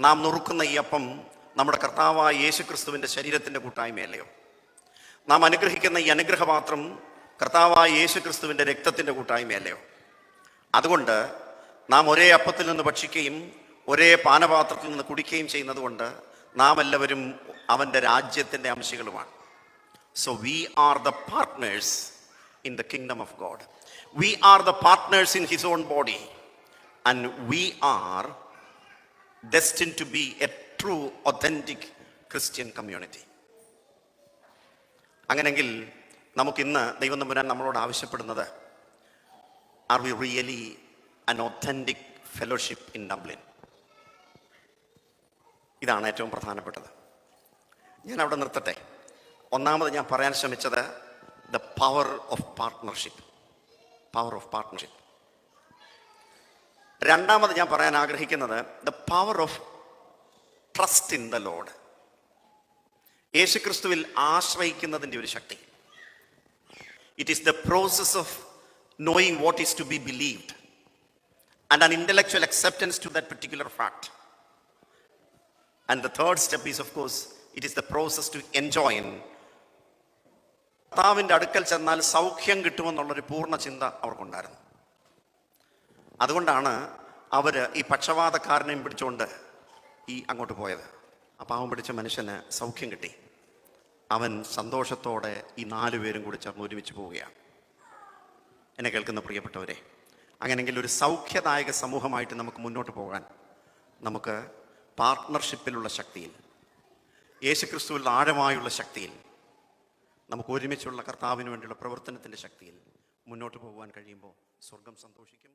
നാം നുറുക്കുന്ന ഈ അപ്പം നമ്മുടെ കർത്താവായ യേശു ക്രിസ്തുവിന്റെ ശരീരത്തിന്റെ കൂട്ടായ്മയല്ലയോ? നാം അനുഗ്രഹിക്കുന്ന ഈ അനുഗ്രഹപാത്രം കർത്താവായ യേശു ക്രിസ്തുവിന്റെ രക്തത്തിന്റെ കൂട്ടായ്മയല്ലയോ? അതുകൊണ്ട് നാം ഒരേ അപ്പത്തിൽ നിന്ന് ഭക്ഷിക്കുകയും ഒരേ പാനപാത്രത്തിൽ നിന്ന് കുടിക്കുകയും ചെയ്യുന്നത് കൊണ്ട് നാം എല്ലാവരും അവന്റെ രാജ്യത്തിന്റെ അംശികളുമാണ് so we are the partners in the kingdom of God we are the partners in his own body and we are destined to be a true, authentic Christian community. അങ്ങനെങ്കിൽ നമുക്കിന്ന് ദൈവം തമ്പുരാൻ നമ്മളോട് ആവശ്യപ്പെടുന്നത് are we really an authentic fellowship in Dublin ഇതാണ് ഏറ്റവും പ്രധാനപ്പെട്ടത്. ഞാൻ അവിടെ നിർത്തട്ടെ. ഒന്നാമത് ഞാൻ പറയാൻ ശ്രമിച്ചത് the power of partnership power of partnership രണ്ടാമത് ഞാൻ പറയാൻ ആഗ്രഹിക്കുന്നത് the power of trust in the lord യേശുക്രിസ്തുവിൽ ആശ്രയിക്കുന്നതിന്റെ ഒരു ശക്തി. It is the process of knowing what is to be believed and an intellectual acceptance to that particular fact and the third step is of course it is the process to enjoy കർത്താവിന്റെ അടുക്കൽ ചെന്നാൽ സൗഖ്യം കിട്ടുമെന്നുള്ളൊരു പൂർണ ചിന്ത അവർക്കുണ്ടായിരുന്നു. അതുകൊണ്ടാണ് അവർ ഈ പക്ഷപാതക്കാരനെയും പിടിച്ചുകൊണ്ട് ഈ അങ്ങോട്ട് പോയത്. ആ പാവം പിടിച്ച മനുഷ്യന് സൗഖ്യം കിട്ടി. അവൻ സന്തോഷത്തോടെ ഈ നാലു പേരും കൂടി ചേർന്ന് ഒരുമിച്ച് പോവുകയാണ്. എന്നെ കേൾക്കുന്ന പ്രിയപ്പെട്ടവരെ അങ്ങനെങ്കിൽ ഒരു സൗഖ്യദായക സമൂഹമായിട്ട് നമുക്ക് മുന്നോട്ട് പോകാൻ നമുക്ക് പാർട്ട്ണർഷിപ്പിലുള്ള ശക്തിയിൽ യേശുക്രിസ്തുവിൽ ആഴമായുള്ള ശക്തിയിൽ നമുക്ക് ഒരുമിച്ചുള്ള കർത്താവിന് വേണ്ടിയുള്ള പ്രവർത്തനത്തിന്റെ ശക്തിയിൽ മുന്നോട്ട് പോകുവാൻ കഴിയുമ്പോൾ സ്വർഗം സന്തോഷിക്കും.